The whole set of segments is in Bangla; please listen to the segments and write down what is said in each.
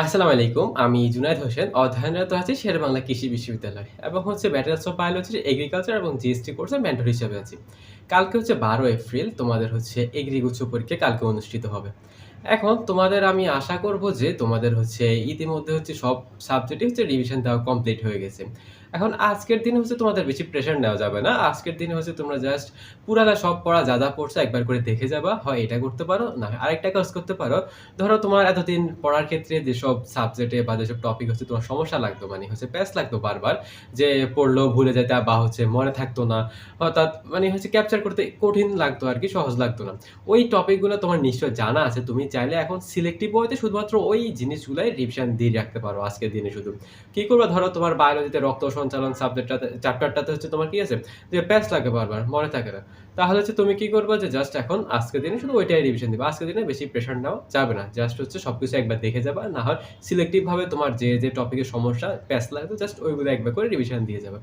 আসসালামু আলাইকুম। আমি জুনায়দ হোসেন, অধ্যয়নরত আছি শের বাংলা কৃষি বিশ্ববিদ্যালয় এবং হচ্ছে ব্যাটেলস অফ বায়োলজি এগ্রিকালচার এবং জিএসটি কোর্সের মেন্টর হিসেবে আছি। কালকে হচ্ছে ১২ এপ্রিল তোমাদের হচ্ছে এগ্রি উচ্চ পরীক্ষা কালকে অনুষ্ঠিত হবে। এখন তোমাদের আমি আশা করব যে তোমাদের হচ্ছে ইতিমধ্যে হচ্ছে সব সাবজেক্টই হচ্ছে রিভিশন দেওয়া কমপ্লিট হয়ে গেছে। এখন আজকের দিনে হচ্ছে তোমাদের বেশি প্রেশার নেওয়া যাবে না। আজকের দিনে হচ্ছে তোমরা জাস্ট পুরানা সব পড়া যা, যা পড়ছো একবার করে দেখে যাবা। হয় এটা করতে পারো, না আরেকটা কাজ করতে পারো। ধরো তোমার এতদিন পড়ার ক্ষেত্রে যেসব সাবজেক্টে বা যেসব টপিক হচ্ছে তোমার সমস্যা লাগতো মানে হচ্ছে প্যাচ লাগতো বারবার যে পড়লেও ভুলে যেতা বা হচ্ছে মনে থাকতো না। অর্থাৎ মানে হচ্ছে ক্যাপচার করতে কঠিন লাগতো আর কি সহজ লাগতো না। ওই টপিকগুলো তোমার নিশ্চয়ই জানা আছে। তুমি চাইলে এখন সিলেক্টিভ ওয়েতে শুধুমাত্র ওই জিনিসগুলাই রিভিশন দিয়ে রাখতে পারো আজকের দিনে শুধু। কি করবা ধরো তোমার বায়োলজিতে রক্ত সঞ্চালন সাবজেক্টটাতে চ্যাপ্টারটাতে হচ্ছে তোমার কি আছে যে প্যাচ লাগে বারবার, মনে থাকে না। তাহলে হচ্ছে তুমি কি করবা যে জাস্ট এখন আজকের দিনে শুধু ওইটাই রিভিশন দিবা। আজকের দিনে বেশি প্রেশার নেওয়া যাবে না। জাস্ট হচ্ছে সব কিছু একবার দেখে যাবে না হয় সিলেক্টিভভাবে তোমার যে, যে টপিকের সমস্যা প্যাচ লাগতো জাস্ট ওইগুলো একবার করে রিভিশন দিয়ে যাবে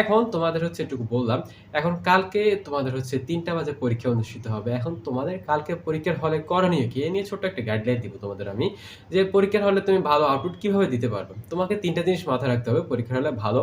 এখন তোমাদের হচ্ছে এটুকু বললাম। এখন কালকে তোমাদের হচ্ছে তিনটা বাজে পরীক্ষা অনুষ্ঠিত হবে। এখন তোমাদের কালকে পরীক্ষার হলে করণীয় কি? এ নিয়ে ছোট্ট একটা গাইডলাইন দিব তোমাদের আমি। যে পরীক্ষার হলে তুমি ভালো আউটপুট কীভাবে দিতে পারবে? তোমাকে ৩ টা জিনিস মাথায় রাখতে হবে পরীক্ষার হলে ভালো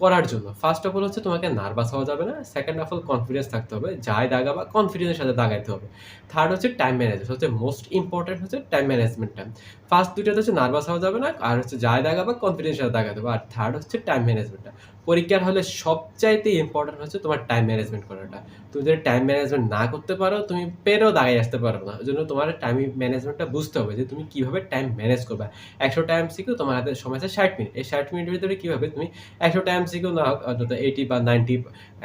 করার জন্য। ফার্স্ট অফ অল হচ্ছে তোমাকে নার্ভাস হওয়া যাবে না। সেকেন্ড অফ অল কনফিডেন্স থাকতে হবে। যাই দাগাবা কনফিডেন্স এর সাথে দাগাইতে হবে। থার্ড হচ্ছে টাইম ম্যানেজমেন্ট। হচ্ছে মোস্ট ইম্পোর্টেন্ট হচ্ছে টাইম ম্যানেজমেন্টটা। ফার্স্ট ২ টাতে হচ্ছে নার্ভাস হওয়া যাবে না। আর হচ্ছে যাই দাগাবা কনফিডেন্স এর সাথে দাগাতে হবে। আর থার্ড হচ্ছে টাইম ম্যানেজমেন্টটা। পরীক্ষার হলে সবচাইতে ইম্পোর্টেন্ট হচ্ছে তোমার টাইম ম্যানেজমেন্ট করাটা। তুমি যদি টাইম ম্যানেজমেন্ট না করতে পারো, তুমি পেরেও দাগায় আসতে পারবে না। ওই জন্য তোমার টাইম ম্যানেজমেন্টটা বুঝতে হবে যে তুমি কীভাবে টাইম ম্যানেজ করবা। ১০০ টা এমসিকিউ তোমার হাতে সময় আছে ৬০ মিনিট। এই ৬০ মিনিটের ভিতরে কীভাবে তুমি ১০০ টা এমসিকিউ না অন্তত ৮০ বা ৯০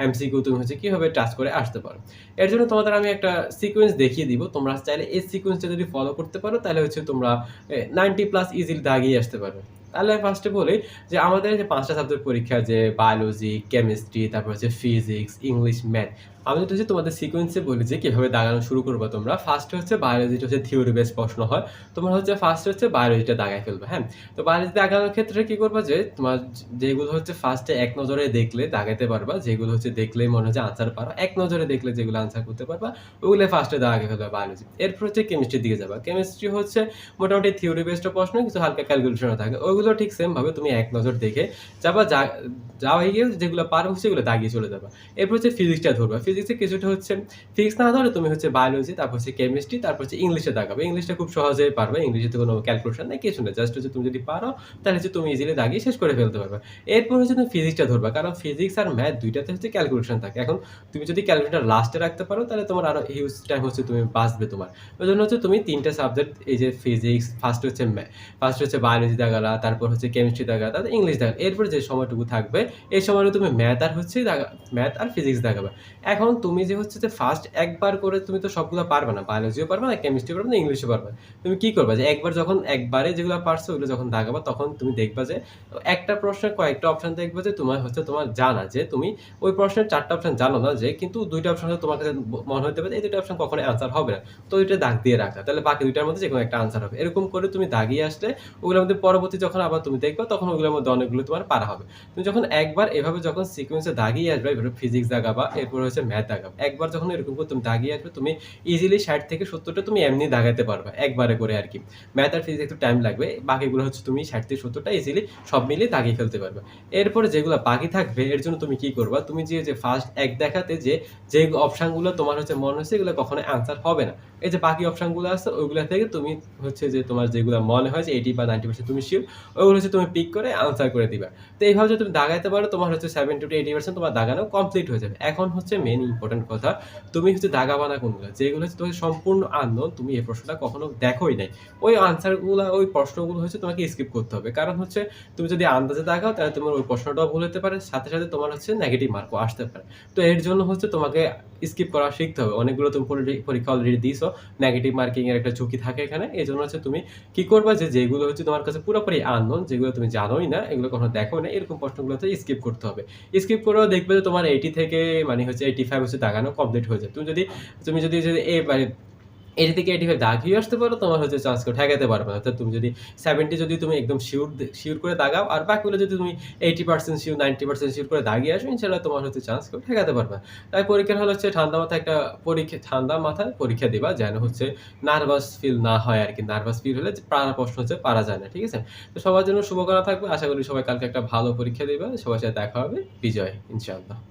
এমসিকিউ তুমি হচ্ছে কীভাবে টাচ করে আসতে পারো। এর জন্য তোমাদের আমি একটা সিকোয়েন্স দেখিয়ে দিব। তোমরা চাইলে এই সিকোয়েন্সটা যদি ফলো করতে পারো তাহলে হচ্ছে তোমরা নাইনটি প্লাস ইজিলি দাগিয়ে আসতে পারবে। তাহলে ফার্স্টে বলি যে আমাদের যে পাঁচটা সাবজেক্ট পরীক্ষা যে বায়োলজি, কেমিস্ট্রি, তারপর হচ্ছে ফিজিক্স, ইংলিশ, ম্যাথ। আমি যদি হচ্ছে তোমাদের সিকোয়েন্সে বলি যে কীভাবে দাগানো শুরু করবা তোমরা। ফার্স্টে হচ্ছে বায়োলজিটা হচ্ছে থিওরি বেস প্রশ্ন হয়। তোমরা হচ্ছে ফার্স্টে হচ্ছে বায়োলজিটা দাগায় ফেলবা, হ্যাঁ? তো বায়োলজি দাগানোর ক্ষেত্রে কি করবা যে তোমার যেগুলো হচ্ছে ফার্স্টে এক নজরে দেখলে দাগাইতে পারবা, যেগুলো হচ্ছে দেখলেই মনে হয় যে আনসার পারো। এক নজরে দেখলে যেগুলো আনসার করতে পারবা, ওগুলো ফার্স্টে দাগায় ফেলবা বায়োলজি। এরপর হচ্ছে কেমিস্ট্রির দিকে যাবা। কেমিস্ট্রি হচ্ছে মোটামুটি থিওরি বেসড প্রশ্ন কিছু হালকা ক্যালকুলেশনও থাকে। ওইগুলো ঠিক সেম ভাবে তুমি এক নজর দেখে যাবা যা যাওয়া গিয়ে যেগুলো পারো সেগুলো দাগিয়ে চলে যাবা। এরপর হচ্ছে ফিজিক্সটা ধরবা। ফিজিক্সে কিছুটা হচ্ছে ফিজিক্স না ধরে তুমি হচ্ছে বায়োলজি, তারপর হচ্ছে কেমিস্ট্রি, তারপর হচ্ছে ইংলিশে দাগাবে। ইংলিশটা খুব সহজেই পারবে। ইংলিশে তো কোনো ক্যালকুলেশন নেই, কিছু নেই। জাস্ট হচ্ছে তুমি যদি পারো তাহলে হচ্ছে তুমি ইজিলি দাগিয়ে শেষ করে ফেলতে পারবে এরপর হচ্ছে তুমি ফিজিক্সটা ধরবে কারণ ফিজিক্স আর ম্যাথ দুইটাতে হচ্ছে ক্যালকুলেশন থাকে। এখন তুমি যদি ক্যালকুলেটর লাস্টে রাখতে পারো তাহলে তোমার আরও হিউজ টাইম হচ্ছে তুমি বাঁচবে তোমার। ওই জন্য হচ্ছে তুমি ৩ টা সাবজেক্ট এই যে ফিজিক্স, ফার্স্ট হচ্ছে ফার্স্ট হচ্ছে বায়োলজি দাগালা, তারপর হচ্ছে কেমিস্ট্রি দাগালা, তারপর ইংলিশ দাগালা। এরপর যে সময়টুকু থাকবে এই সময়টুকু তুমি ম্যাথ আর হচ্ছে ম্যাথ আর ফিজিক্স দাগাবা। এখন তুমি যে হচ্ছে যে ফার্স্ট একবার করে তুমি তো সবগুলো পারবে না। বায়োলজিও পারবে না, কেমিস্ট্রি পারবে না, ইংলিশও পারবে তুমি কি করবে যে একবার যখন একবারে যেগুলো পারছ ওগুলো যখন দাগাবা তখন তুমি দেখবা যে একটা প্রশ্নের কয়েকটা অপশন দেখবে যে তোমার হচ্ছে তোমার জানা যে তুমি ওই প্রশ্নের ৪ টা অপশন জানো না যে কিন্তু ২ টা অপশন তোমার কাছে মনে হতে পারে এই ২ টা অপশন কখনোই আনসার হবে না। তো ওইটা দাগ দিয়ে রাখা। তাহলে বাকি ২ টার মধ্যে যেকোনো একটা আনসার হবে। এরকম করে তুমি দাগিয়ে আসলে ওগুলোর মধ্যে পরবর্তী যখন আবার তুমি দেখবা তখন ওগুলোর মধ্যে অনেকগুলো তোমার পারা হবে। তুমি যখন একবার এভাবে যখন সিকোয়েন্সে দাগিয়ে আসবে এভাবে ফিজিক্স দাগাবা, এরপর হচ্ছে একবার যখন এরকম করে তুমি দাগিয়ে আসবে তুমি ইজিলি ৬০ থেকে সত্তরটা তুমি এমনি দাগাইতে পারবা। একবারে করে আর কি ম্যাথ আর ফিজিক্স একটু টাইম লাগবে। বাকিগুলো হচ্ছে তুমি ৬০ থেকে সত্তরটা ইজিলি সব মিলিয়ে দাগিয়ে ফেলতে পারবা। এরপরে যেগুলো বাকি থাকবে এর জন্য তুমি কি করবা? তুমি যে, যে ফার্স্ট এক দেখাতে যে, যে অপশানগুলো তোমার হচ্ছে মনে হচ্ছে এগুলো কখনোই আনসার হবে না। এই যে বাকি অপশনগুলো আছে ওইগুলো থেকে তুমি হচ্ছে যে তোমার যেগুলো মনে হয় যে 80 বা 90% তুমি সিউর ওইগুলো হচ্ছে তুমি পিক করে আনসার করে দিবা। তো এইভাবে যদি তুমি দাগাইতে পারো তোমার হচ্ছে 70-80% তোমার দাগানো কমপ্লিট হয়ে যাবে। এখন হচ্ছে মেইন ইম্পোর্টেন্ট কথা তুমি হচ্ছে দাগাবা না কোনগুলো? যেগুলো হচ্ছে তোমার সম্পূর্ণ আননোন তুমি এই প্রশ্নটা কখনো দেখোই নাই। ওই আনসারগুলা ওই প্রশ্নগুলো হচ্ছে তোমাকে স্কিপ করতে হবে। কারণ হচ্ছে তুমি যদি আন্দাজে দাগাও তাহলে তোমার ওই প্রশ্নটাও ভুল হতে পারে। সাথে, সাথে তোমার হচ্ছে নেগেটিভ মার্কও আসতে পারে। তো এর জন্য হচ্ছে তোমাকে স্কিপ করা শিখতে হবে। অনেকগুলো তুমি পরি পরীক্ষা অলরেডি দিছো। নেগেটিভ মার্কিং এর একটা ঝুঁকি থাকে এখানে। এই জন্য হচ্ছে তুমি কি করবা যে যেগুলো হচ্ছে তোমার কাছে পুরোপুরি আননোন যেগুলো তুমি জানোই না, এগুলো কখনো দেখো না এরকম প্রশ্নগুলোতে স্কিপ করতে হবে। স্কিপ করেও দেখবে যে তোমার 80 থেকে মানে হচ্ছে 85 হচ্ছে দাগানো কমপ্লিট হয়ে যায়। তুমি যদি তুমি যদি এ মানে এটি থেকে 85 দাগিয়ে আসতে পারো, তোমার হচ্ছে চান্স কেউ ঠেকাতে পারবে না। অর্থাৎ তুমি যদি 70 যদি তুমি একদম সিউর শিওর করে দাগাও আর বাকিগুলো যদি তুমি 80% সিউর 90% সিউর করে দাগিয়ে আসো, ইনশাআল্লাহ তোমার হচ্ছে চান্স কেউ ঠেকাতে পারবে তাই পরীক্ষার হল হচ্ছে ঠান্ডা মাথায় একটা পরীক্ষা ঠান্ডা মাথায় পরীক্ষা দিবা যেন হচ্ছে নার্ভাস ফিল না হয় আর কি নার্ভাস ফিল হলে যে পারার প্রশ্ন হচ্ছে পারা যায় না। ঠিক আছে? তো সবার জন্য শুভকামনা থাকবে। আশা করি সবাই কালকে একটা ভালো পরীক্ষা দিবা। সবার সাথে দেখা হবে। বিজয় ইনশাআল্লাহ।